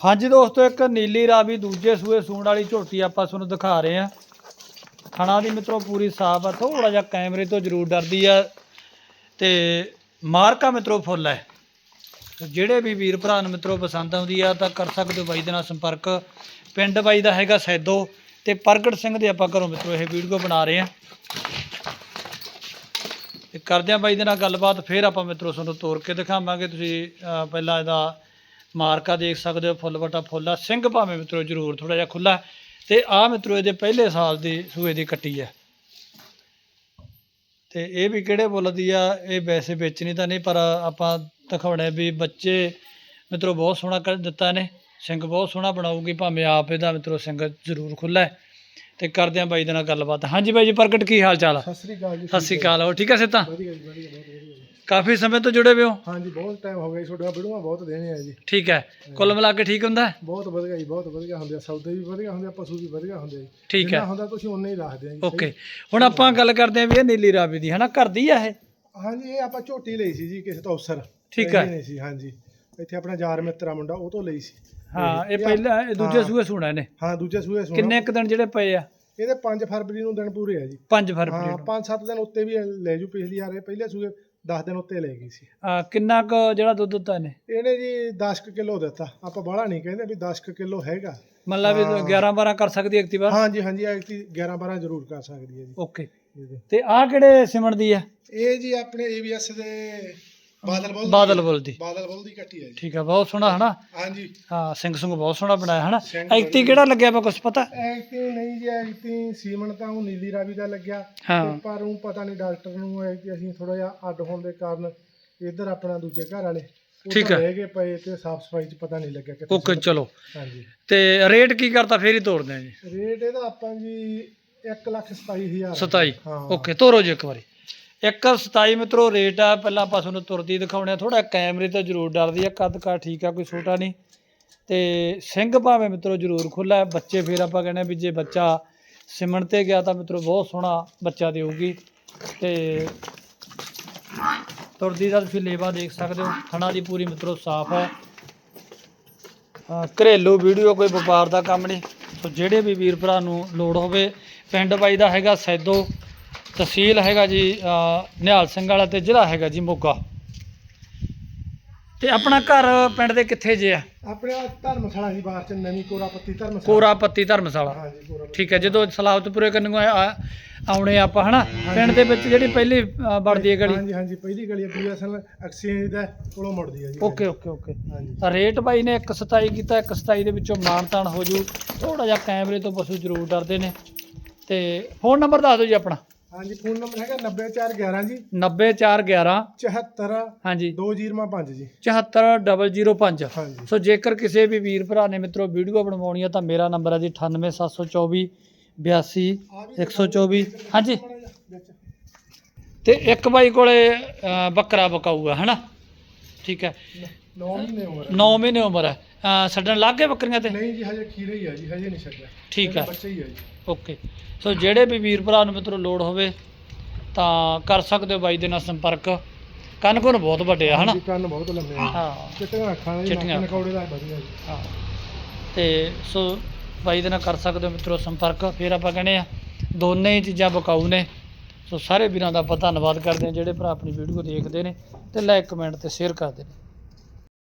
ਹਾਂਜੀ ਦੋਸਤੋ, ਇੱਕ ਨੀਲੀ ਰਾਵੀ ਦੂਜੇ ਸੂਏ ਸੂਣ ਵਾਲੀ ਝੋਟੀ ਆਪਾਂ ਤੁਹਾਨੂੰ ਦਿਖਾ ਰਹੇ ਆ ਖਣਾ ਦੀ ਮਿੱਤਰੋ, ਪੂਰੀ ਸਾਫ਼ ਆ ਥੋੜਾ ਜਿਹਾ ਕੈਮਰੇ ਤੋਂ ਜ਼ਰੂਰ ਡਰਦੀ ਆ। ਤੇ ਮਾਰਕਾ ਮਿੱਤਰੋ, ਫੁੱਲ ਹੈ। ਜਿਹੜੇ ਵੀ ਵੀਰ ਭਰਾ ਨੂੰ ਮਿੱਤਰੋ ਪਸੰਦ ਆਉਂਦੀ ਆ, ਤਾਂ ਕਰ ਸਕਦੇ ਹੋ ਬਾਈ ਦੇ ਨਾਲ ਸੰਪਰਕ। ਪਿੰਡ ਬਾਈ ਦਾ ਹੈਗਾ ਸੈਦੋ ਤੇ ਪ੍ਰਗਟ ਸਿੰਘ ਦੇ ਆਪਾਂ ਘਰੋਂ ਮਿੱਤਰੋ ਇਹ ਵੀਡੀਓ ਬਣਾ ਰਹੇ ਆ ਤੇ ਕਰਦੇ ਆ ਬਾਈ ਦੇ ਨਾਲ ਗੱਲਬਾਤ, ਫਿਰ ਆਪਾਂ ਮਿੱਤਰੋ ਤੁਹਾਨੂੰ ਤੋਰ ਕੇ ਦਿਖਾਵਾਂਗੇ। ਤੁਸੀਂ ਪਹਿਲਾਂ ਇਹਦਾ ਮਾਰਕਾ ਦੇਖ ਸਕਦੇ ਹੋ ਫੁੱਲ ਵਟਾ ਫੁੱਲਾ ਸਿੰਘ ਭਾਵੇਂ ਮਿੱਤਰੋ ਜ਼ਰੂਰ ਥੋੜਾ ਜਿਹਾ ਖੁੱਲਾ ਤੇ ਆ ਮਿੱਤਰੋ ਇਹਦੇ ਪਹਿਲੇ ਸਾਲ ਦੀ ਸੂਏ ਦੀ ਕੱਟੀ ਹੈ। ਤੇ ਇਹ ਵੀ ਕਿਹੜੇ ਬੁੱਲ ਦੀ ਆ ਇਹ ਵੈਸੇ ਵੇਚਣੀ ਤਾਂ ਨਹੀਂ ਪਰ ਆਪਾਂ ਦਿਖਾਉਣਾ ਵੀ ਬੱਚੇ ਮਿੱਤਰੋ ਬਹੁਤ ਸੋਹਣਾ ਕਰ ਦਿੱਤਾ ਨੇ ਸਿੰਘ ਬਹੁਤ ਸੋਹਣਾ ਬਣਾਉਗੀ ਭਾਵੇਂ ਆਪ ਇਹਦਾ ਮਿੱਤਰੋ ਸਿੰਘ ਜ਼ਰੂਰ ਖੁੱਲਾ ਹੈ। ਤੇ ਕਰਦੇ ਆ ਬਾਈ ਦੇ ਨਾਲ ਗੱਲਬਾਤ। ਹਾਂਜੀ ਬਾਈ ਜੀ ਪ੍ਰਗਟ ਕੀ ਹਾਲ ਚਾਲ ਆ? ਸਤਿ ਸ੍ਰੀ ਅਕਾਲ ਜੀ ਸਤਿ ਸ਼੍ਰੀ ਅਕਾਲ ਹੋ ਠੀਕ ਹੈ ਸਿੱਤਾ ਵਧੀਆ ਜੀ ਵਧੀਆ। ਕਾਫੀ ਸਮੇਂ ਤੋਂ ਜੁੜੇ ਹੋਏ ਹੋ? ਹਾਂਜੀ ਬਹੁਤ ਟਾਈਮ ਹੋ ਗਿਆ ਜੀ ਵੀਡੀਓਆਂ ਬਹੁਤ ਦੇਣੇ ਆ ਜੀ। ਠੀਕ ਹੈ। ਕੁੱਲ ਮਿਲਾ ਕੇ ਠੀਕ ਹੁੰਦਾ? ਹੈ? ਬਹੁਤ ਵਧੀਆ ਜੀ ਬਹੁਤ ਵਧੀਆ ਹੁੰਦੇ ਆ ਸੌਦੇ ਵੀ ਵਧੀਆ ਹੁੰਦੇ ਆ ਪਸ਼ੂ ਵੀ ਵਧੀਆ ਹੁੰਦੇ ਆ ਜੀ। ਠੀਕ ਜਿੰਨਾ ਹੈ ਹੁੰਦਾ ਤੁਸੀਂ ਉਨਾ ਹੀ ਰੱਖਦੇ ਆ ਜੀ ਓਕੇ। ਹੁਣ ਆਪਾਂ ਗੱਲ ਕਰਦੇ ਆਂ ਵੀ ਇਹ ਨੀਲੀ ਰਾਵੀ ਦੀ ਹਨਾ? ਘਰ ਦੀ ਆ ਇਹ? ਹਾਂਜੀ ਇਹ ਆਪਾਂ ਝੋਟੀ ਲਈ ਸੀ ਜੀ ਕਿਸੇ ਤੋਂ ਅਫਸਰ। ਠੀਕ ਹੈ। ਨਹੀਂ ਸੀ ਹਾਂਜੀ। ਇੱਥੇ ਆਪਣਾ ਯਾਰ ਮਿੱਤਰਾ ਮੁੰਡਾ ਉਹ ਤੋਂ ਲਈ ਸੀ। ਹਾਂ ਇਹ ਪਹਿਲਾਂ ਇਹ ਦੂਜੇ ਹਾਂ। ਸੂਏ ਸੁਣਾ ਇਹਨੇ। ਹਾਂ ਦੂਜੇ ਸੂਏ ਸੁਣਾ। ਕਿੰਨੇ ਕੁ ਦਿਨ ਜਿਹੜੇ ਪਏ ਆ? ਇਹਦੇ 5 ਫਰਵਰੀ ਨੂੰ ਦਿਨ ਪੂਰੇ ਆ ਜੀ। 5 ਫਰਵਰੀ ਹਾਂ ਨੂੰ। 5-7 ਦਿਨ ਉੱਤੇ ਵੀ ਲੈ ਜੂ ਪਿਛਲੀ ਵਾਰ ਇਹ ਪਹਿਲੇ ਸੂਏ 10 ਦਿਨ ਉੱਤੇ ਲੈ ਗਈ ਸੀ। ਆ, ਕਿੰਨਾ ਕੁ ਜਿਹੜਾ ਦੁੱਧ ਦਿੱਤਾ ਇਹਨੇ? ਇਹਨੇ ਜੀ 10 ਕਿਲੋ ਦਿੱਤਾ। ਆਪਾਂ ਬਾਹਲਾ ਨਹੀਂ ਕਹਿੰਦੇ ਵੀ 10 ਕਿਲੋ ਹੈਗਾ। ਮਤਲਬ ਵੀ 11 12 ਕਰ ਸਕਦੀ ਹੈ ਐਕਟਿਵਾ ਹਾਂਜੀ ਹਾਂਜੀ ਐਕਟੀ 11 12 ਜ਼ਰੂਰ ਕਰ ਸਕਦੀ ਹੈ ਜੀ। ਓਕੇ। ਇਹਦੇ। ਤੇ ਆ ਕਿਹੜੇ ਸਿਮਣ ਦੀ ਆ ਇਹ ਜੀ ਆਪਣੇ ਏਬੀਐਸ ਦੇ ਬਾਦਲ ਬੋਲ ਬਾਦਲ ਬੁੱਲ ਦੀ ਬਾਦਲ ਬੋਲ ਦੀ ਕੱਟੀ ਹੈ ਜੀ। ਠੀਕ ਆ ਬਹੁਤ ਸੋਹਣਾ ਹਨਾ? ਹਾਂਜੀ। ਹਾਂ ਸਿੰਘ ਸੁੰਗ ਬਹੁਤ ਸੋਹਣਾ ਬਣਾਇਆ ਹਨਾ? ਸਿੰਘ ਕਿਹੜਾ ਲੱਗਿਆ ਵਾ ਕੁਝ ਪਤਾ? ਐਕਟੀ ਨਹੀਂ ਜੀ ਐਕਟੀ ਸੀਮਨ ਤਾਂ ਉਹ ਨੀਲੀ ਰਾਵੀ ਦਾ ਲੱਗਿਆ। ਹਾਂ। ਤੇ ਪਰ ਉਹ ਪਤਾ ਨਹੀਂ ਡਾਕਟਰ ਨੂੰ ਹੈ ਕਿ ਅਸੀਂ ਥੋੜਾ ਜਿਹਾ ਅੱਡ ਹੋਣ ਦੇ ਕਾਰਨ ਇੱਧਰ ਆਪਣਾ ਦੂਜੇ ਘਰ ਵਾਲੇ ਉਹ ਠੀਕ ਤਾਂ ਹੈ। ਰਹਿ ਗਏ ਪਏ ਤੇ ਸਾਫ਼ ਸਫ਼ਾਈ ਚ ਪਤਾ ਨਹੀਂ ਲੱਗਿਆ ਕਿੱਥੇ ਓਕੇ ਚਲੋ। ਹਾਂਜੀ। ਤੇ ਰੇਟ ਕੀ ਕਰਤਾ ਫੇਰ ਹੀ ਤੋੜਦੇ ਆ ਜੀ? ਰੇਟ ਇਹਦਾ ਆਪਾਂ ਜੀ 127000 27 ਹਾਂ। ਓਕੇ ਤੋਰੋ ਜੀ ਇੱਕ ਵਾਰੀ। ਇੱਕ 27 ਮਿੱਤਰੋ ਰੇਟ ਆ, ਪਹਿਲਾਂ ਆਪਾਂ ਤੁਹਾਨੂੰ ਤੁਰਦੀ ਦਿਖਾਉਣੇ ਆ। ਥੋੜਾ ਕੈਮਰੇ ਤੋਂ ਜ਼ਰੂਰ ਡਰਦੀ ਆ, ਕੱਦ ਕਾ ਠੀਕ ਆ, ਕੋਈ ਛੋਟਾ ਨਹੀਂ। ਤੇ ਸਿੰਘ ਭਾਵੇਂ ਮਿੱਤਰੋ, ਜ਼ਰੂਰ ਖੁੱਲਾ ਬੱਚੇ ਫੇਰ ਆਪਾਂ ਕਹਿੰਦੇ ਆ ਵੀ ਜੇ ਬੱਚਾ ਸਿਮਣ ਤੇ ਗਿਆ ਤਾਂ ਮਿੱਤਰੋ, ਬਹੁਤ ਸੋਹਣਾ ਬੱਚਾ ਦੇਊਗੀ। ਤੇ ਤੁਰਦੀ ਦਾ ਤੁਸੀਂ ਲੇਵਾ ਦੇਖ ਸਕਦੇ ਹੋ। ਥਣਾ ਦੀ ਪੂਰੀ ਮਿੱਤਰੋ ਸਾਫ਼ ਹੈ। ਘਰੇਲੂ ਵੀਡੀਓ, ਕੋਈ ਵਪਾਰ ਦਾ ਕੰਮ ਨਹੀਂ। ਸੋ ਜਿਹੜੇ ਵੀ ਵੀਰ ਭਰਾ ਨੂੰ ਲੋੜ ਹੋਵੇ, ਪਿੰਡ ਬਾਈ ਦਾ ਹੈਗਾ ਸੈਦੋ। ਤਹਿਸੀਲ ਹੈਗਾ ਜੀ ਨਿਹਾਲ ਸਿੰਘ ਵਾਲਾ ਤੇ ਜ਼ਿਲ੍ਹਾ ਹੈਗਾ ਜੀ ਮੋਗਾ। ਤੇ ਆਪਣਾ ਘਰ ਪਿੰਡ ਦੇ ਕਿੱਥੇ ਜੇ ਆ? ਆਪਣੇ ਆਹ ਧਰਮਸ਼ਾਲਾ ਦੀ ਬਾਹਰ ਚ ਨਵੀਂ ਕੋਰਾ ਪੱਤੀ ਧਰਮਸ਼ਾਲਾ। ਕੋਰਾ ਪੱਤੀ ਧਰਮਸ਼ਾਲਾ। ਹਾਂਜੀ ਠੀਕ ਹੈ ਜਦੋਂ ਸਲਾਵਤਪੁਰੇ ਕੰਨੂ ਆਉਣੇ ਆਪਾਂ ਹਨਾ? ਪਿੰਡ ਦੇ ਵਿੱਚ ਜਿਹੜੀ ਪਹਿਲੀ ਬਣਦੀ ਹੈ ਗਲੀ। ਹਾਂਜੀ ਹਾਂਜੀ ਪਹਿਲੀ ਗਲੀ ਬੀਐਸਐਲ ਐਕਸਚੇਂਜ ਦਾ ਕੋਲੋਂ ਮੁੜਦੀ ਹੈ ਜੀ। Okay okay okay. ਹਾਂਜੀ। ਰੇਟ ਬਾਈ ਨੇ 127 ਕੀਤਾ 127 ਦੇ ਵਿੱਚੋਂ ਮਾਨਤਾਨ ਹੋ ਜੂ। ਥੋੜਾ ਜਿਹਾ ਕੈਮਰੇ ਤੋਂ ਪਸ਼ੂ ਜ਼ਰੂਰ ਡਰਦੇ ਨੇ। ਤੇ ਫੋਨ ਨੰਬਰ ਦੱਸ ਦਿਓ ਜੀ ਆਪਣਾ। ਹਾਂਜੀ ਫੋਨ ਨੰਬਰ ਹੈਗਾ 90411 ਜੀ। 90411 74 ਹਾਂਜੀ। 2005 ਜੀ। 74005 ਹਾਂਜੀ। ਸੋ ਜੇਕਰ ਕਿਸੇ ਵੀ ਵੀਰ ਭਰਾ ਨੇ ਮਿੱਤਰੋ ਵੀਡੀਓ ਬਣਵਾਉਣੀ ਆ ਤਾਂ ਮੇਰਾ ਨੰਬਰ ਹੈ ਜੀ 98724 82 124 ਹਾਂਜੀ। ਤੇ ਇੱਕ ਬਾਈ ਕੋਲੇ ਬੱਕਰਾ ਬਕਾਊਗਾ ਹਨਾ? ਠੀਕ ਹੈ। 9 ਮਹੀਨੇ ਉਮਰ ਹੈ। 9 ਮਹੀਨੇ ਉਮਰ ਹੈ। ਅਹ, ਛੱਡਣ ਲੱਗ ਗਏ ਬੱਕਰੀਆਂ ਤੇ? ਨਹੀਂ ਜੀ ਹਜੇ ਖੀਰੇ ਹੀ ਆ ਜੀ ਹਜੇ ਨਹੀਂ ਛੱਡਿਆ। ਠੀਕ ਹੈ ਬੱਚੇ ਹੀ ਆ ਜੀ। ਓਕੇ। ਸੋ ਜਿਹੜੇ ਵੀ ਵੀਰ ਭਰਾ ਨੂੰ ਮਿੱਤਰੋ ਲੋੜ ਹੋਵੇ ਤਾਂ ਕਰ ਸਕਦੇ ਹੋ ਬਾਈ ਦੇ ਨਾਲ ਸੰਪਰਕ। ਕੰਨ ਕੁੰਨ ਬਹੁਤ ਵੱਡੇ ਆ ਹਨਾ? ਜੀ ਕੰਨ ਬਹੁਤ ਲੰਮੇ ਆ। ਹਾਂ। ਚਿੱਟੀਆਂ ਅੱਖਾਂ ਦੇ ਚਿੱਟੀਆਂ ਨਕੌੜੇ ਦਾ ਵਧੀਆ ਜੀ। ਹਾਂ। ਤੇ ਸੋ ਬਾਈ ਦੇ ਨਾਲ ਕਰ ਸਕਦੇ ਹੋ ਮਿੱਤਰੋ ਸੰਪਰਕ। ਫਿਰ ਆਪਾਂ ਕਹਿੰਦੇ ਆ ਦੋਨੇ ਹੀ ਚੀਜ਼ਾਂ ਬਕਾਊ ਨੇ। ਸੋ ਸਾਰੇ ਵੀਰਾਂ ਦਾ ਆਪਾਂ ਧੰਨਵਾਦ ਕਰਦੇ ਹਾਂ ਜਿਹੜੇ ਭਰਾ ਆਪਣੀ ਵੀਡੀਓ ਦੇਖਦੇ ਨੇ ਤੇ ਲਾਈਕ ਕਮੈਂਟ ਤੇ ਸ਼ੇਅਰ ਕਰਦੇ ਨੇ।